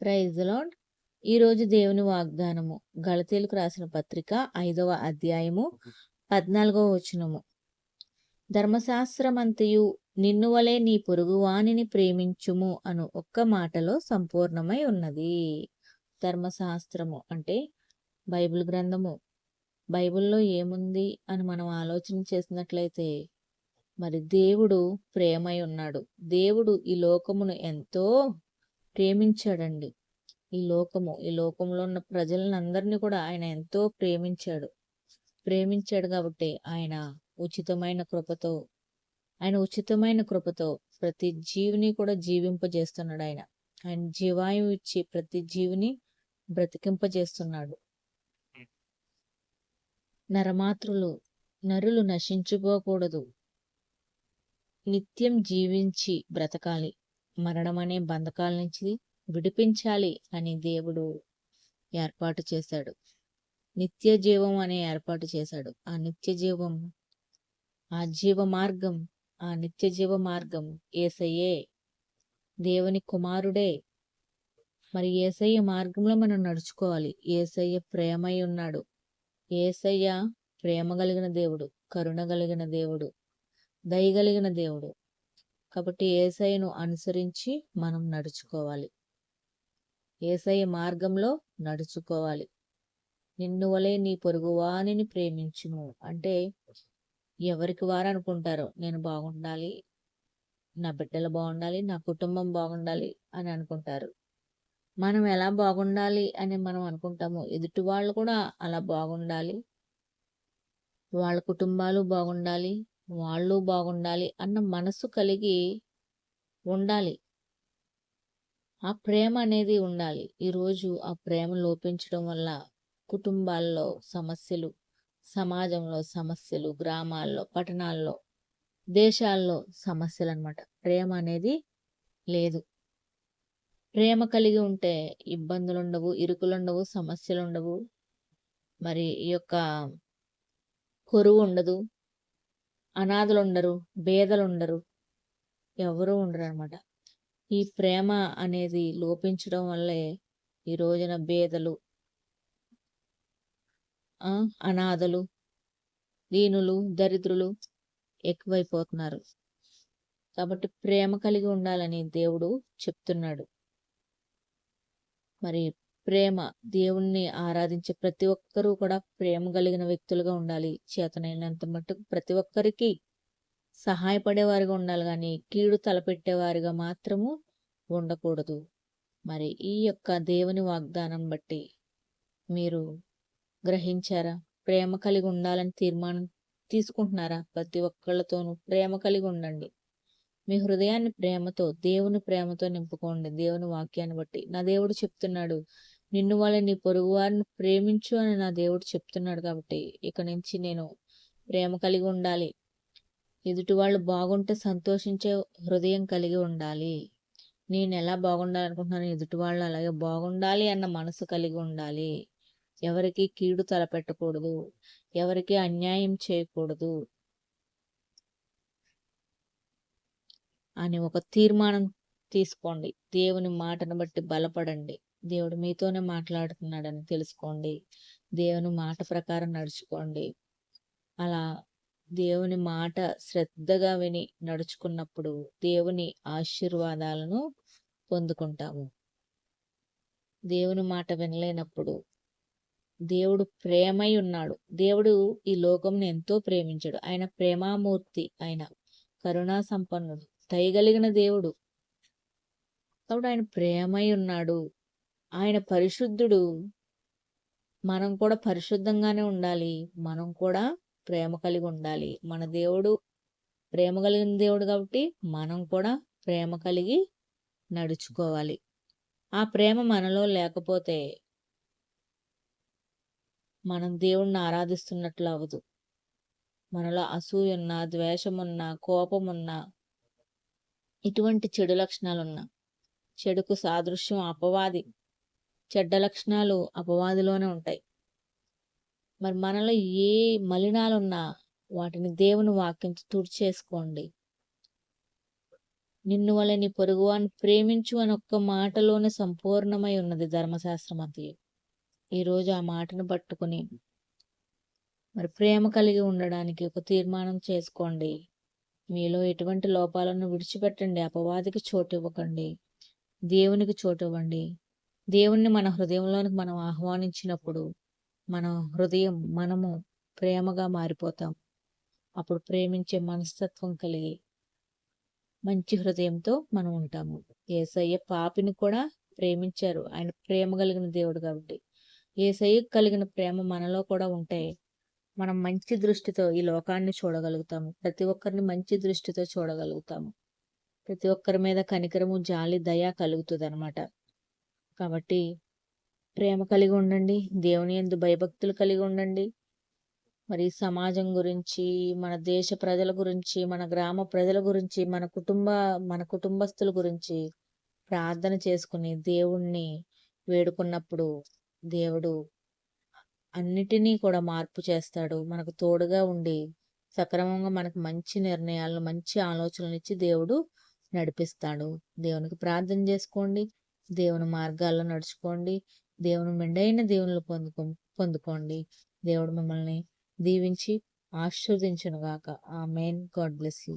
Praise lord ఈరోజు దేవుని వాగ్దానము గళతీలకు రాసిన పత్రిక ఐదవ అధ్యాయము పద్నాలుగవ వచనము. ధర్మశాస్త్రమంతయు నిన్ను వలె నీ పొరుగువానిని ప్రేమించుము అను ఒక్క మాటలో సంపూర్ణమై ఉన్నది. ధర్మశాస్త్రము అంటే బైబిల్ గ్రంథము. బైబిల్లో ఏముంది అని మనం ఆలోచన చేసినట్లయితే మరి దేవుడు ప్రేమై ఉన్నాడు. దేవుడు ఈ లోకమును ఎంతో ప్రేమించాడండి. ఈ లోకము ఈ లోకంలో ఉన్న ప్రజలను కూడా ఆయన ఎంతో ప్రేమించాడు. ప్రేమించాడు కాబట్టి ఆయన ఉచితమైన కృపతో ఆయన ఉచితమైన కృపతో ప్రతి జీవిని కూడా జీవింపజేస్తున్నాడు ఆయన ఆయన జీవాయువు ఇచ్చి ప్రతి జీవిని బ్రతికింపజేస్తున్నాడు. నరమాతృలు నరులు నశించుకోకూడదు. నిత్యం జీవించి బ్రతకాలి. మరణం అనే బంధకాల నుంచి విడిపించాలి అని దేవుడు ఏర్పాటు చేశాడు. నిత్య జీవం అనే ఏర్పాటు చేశాడు. ఆ నిత్య జీవం ఆ జీవ మార్గం ఆ నిత్య జీవ మార్గం ఏసయ్యే దేవుని కుమారుడే. మరి ఏసయ్య మార్గంలో మనం నడుచుకోవాలి. ఏసయ్య ప్రేమై ఉన్నాడు. ఏసయ్య ప్రేమ కలిగిన దేవుడు కరుణ కలిగిన దేవుడు దయగలిగిన దేవుడు. కాబట్టి ఏసైను అనుసరించి మనం నడుచుకోవాలి. ఏసై మార్గంలో నడుచుకోవాలి. నిన్ను వలె నీ పొరుగువానిని ప్రేమించుము. అంటే ఎవరికి వారు అనుకుంటారు నేను బాగుండాలి నా బిడ్డలు బాగుండాలి నా కుటుంబం బాగుండాలి అని అనుకుంటారు. మనం ఎలా బాగుండాలి అని మనం అనుకుంటాము ఎదుటి వాళ్ళు కూడా అలా బాగుండాలి. వాళ్ళ కుటుంబాలు బాగుండాలి. వాళ్ళు బాగుండాలి అన్న మనసు కలిగి ఉండాలి. ఆ ప్రేమ అనేది ఉండాలి. ఈరోజు ఆ ప్రేమ లోపించడం వల్ల కుటుంబాల్లో సమస్యలు సమాజంలో సమస్యలు గ్రామాల్లో పట్టణాల్లో దేశాల్లో సమస్యలు అనమాట ప్రేమ అనేది లేదు. ప్రేమ కలిగి ఉంటే ఇబ్బందులు ఉండవు ఇరుకులు ఉండవు సమస్యలు ఉండవు మరి ఈ యొక్క కొరువు ఉండదు అనాథలు ఉండరు బేదలు ఉండరు ఎవరు ఉండరు అనమాట ఈ ప్రేమ అనేది లోపించడం వల్లే ఈ రోజున బేదలు అనాథలు దీనులు దరిద్రులు ఎక్కువైపోతున్నారు. కాబట్టి ప్రేమ కలిగి ఉండాలని దేవుడు చెప్తున్నాడు. మరి ప్రేమ దేవుణ్ణి ఆరాధించే ప్రతి ఒక్కరూ కూడా ప్రేమ కలిగిన వ్యక్తులుగా ఉండాలి. చేతనైనంత మట్టుకు ప్రతి ఒక్కరికి సహాయపడేవారిగా ఉండాలి కానీ కీడు తలపెట్టేవారిగా మాత్రము ఉండకూడదు. మరి ఈ యొక్క దేవుని వాగ్దానం బట్టి మీరు గ్రహించారా? ప్రేమ కలిగి ఉండాలని తీర్మానం తీసుకుంటున్నారా? ప్రతి ఒక్కళ్ళతోనూ ప్రేమ కలిగి ఉండండి. మీ హృదయాన్ని ప్రేమతో దేవుని ప్రేమతో నింపుకోండి. దేవుని వాక్యాన్ని బట్టి. నా దేవుడు చెప్తున్నాడు నిన్ను వాళ్ళని నీ పొరుగు వారిని ప్రేమించు అని నా దేవుడు చెప్తున్నాడు కాబట్టి ఇక నుంచి నేను ప్రేమ కలిగి ఉండాలి. ఎదుటి వాళ్ళు బాగుంటే సంతోషించే హృదయం కలిగి ఉండాలి. నేను ఎలా బాగుండాలనుకుంటున్నాను ఎదుటి వాళ్ళు అలాగే బాగుండాలి అన్న మనసు కలిగి ఉండాలి. ఎవరికి కీడు తలపెట్టకూడదు. ఎవరికి అన్యాయం చేయకూడదు అని ఒక తీర్మానం తీసుకోండి. దేవుని మాటను బట్టి బలపడండి. దేవుడు మీతోనే మాట్లాడుతున్నాడని తెలుసుకోండి. దేవుని మాట ప్రకారం నడుచుకోండి. అలా దేవుని మాట శ్రద్ధగా విని నడుచుకున్నప్పుడు దేవుని ఆశీర్వాదాలను పొందుకుంటాము. దేవుని మాట వినలేనప్పుడు దేవుడు ప్రేమై ఉన్నాడు. దేవుడు ఈ లోకంను ఎంతో ప్రేమించాడు. ఆయన ప్రేమామూర్తి ఆయన కరుణా సంపన్నుడు దయగలిగిన దేవుడు. కాబట్టి ఆయన ప్రేమై ఉన్నాడు. ఆయన పరిశుద్ధుడు. మనం కూడా పరిశుద్ధంగానే ఉండాలి. మనం కూడా ప్రేమ కలిగి ఉండాలి. మన దేవుడు ప్రేమ కలిగిన దేవుడు కాబట్టి మనం కూడా ప్రేమ కలిగి నడుచుకోవాలి. ఆ ప్రేమ మనలో లేకపోతే మనం దేవుణ్ణి ఆరాధిస్తున్నట్లు అవ్వదు. మనలో అసూయ ఉన్నా ద్వేషం కోపం ఇటువంటి చెడు లక్షణాలు ఉన్నా చెడుకు సాదృశ్యం అపవాది చెడ్డ లక్షణాలు అపవాదిలోనే ఉంటాయి. మరి మనలో ఏ మలినాలున్నా వాటిని దేవుని వాక్యం తుడిచేసుకోండి. నిన్ను వల్ల నీ పొరుగువాన్ని ప్రేమించు అని ఒక్క మాటలోనే సంపూర్ణమై ఉన్నది ధర్మశాస్త్రం అది ఈరోజు ఆ మాటను పట్టుకుని మరి ప్రేమ కలిగి ఉండడానికి ఒక తీర్మానం చేసుకోండి. మీలో ఎటువంటి లోపాలను విడిచిపెట్టండి. అపవాదికి చోటు ఇవ్వకండి దేవునికి చోటు ఇవ్వండి దేవుణ్ణి మన హృదయంలోనికి మనం ఆహ్వానించినప్పుడు మన హృదయం మనము ప్రేమగా మారిపోతాం. అప్పుడు ప్రేమించే మనస్తత్వం కలిగి మంచి హృదయంతో మనం ఉంటాము. ఏసయ్య పాపిని కూడా ప్రేమించారు. ఆయన ప్రేమ కలిగిన దేవుడు కాబట్టి. ఏసయ్య కలిగిన ప్రేమ మనలో కూడా ఉంటే మనం మంచి దృష్టితో ఈ లోకాన్ని చూడగలుగుతాము. ప్రతి ఒక్కరిని మంచి దృష్టితో చూడగలుగుతాము. ప్రతి ఒక్కరి మీద కనికరము జాలి దయ కలుగుతుంది అనమాట కాబట్టి ప్రేమ కలిగి ఉండండి దేవుని ఎందు భయభక్తులు కలిగి ఉండండి. మరి సమాజం గురించి మన దేశ ప్రజల గురించి మన గ్రామ ప్రజల గురించి మన కుటుంబ మన కుటుంబస్తుల గురించి ప్రార్థన చేసుకుని దేవుణ్ణి వేడుకున్నప్పుడు దేవుడు అన్నిటినీ కూడా మార్పు చేస్తాడు. మనకు తోడుగా ఉండి సక్రమంగా మనకు మంచి నిర్ణయాలను మంచి ఆలోచనలు ఇచ్చి దేవుడు నడిపిస్తాడు. దేవునికి ప్రార్థన చేసుకోండి. దేవుని మార్గాల్లో నడుచుకోండి. దేవుని మెండైన దేవుళ్ళు పొందుకో పొందుకోండి. దేవుడు మిమ్మల్ని దీవించి ఆశీర్వదించునుగాక. ఆ మెయిన్ గాడ్ బ్లెస్ యూ.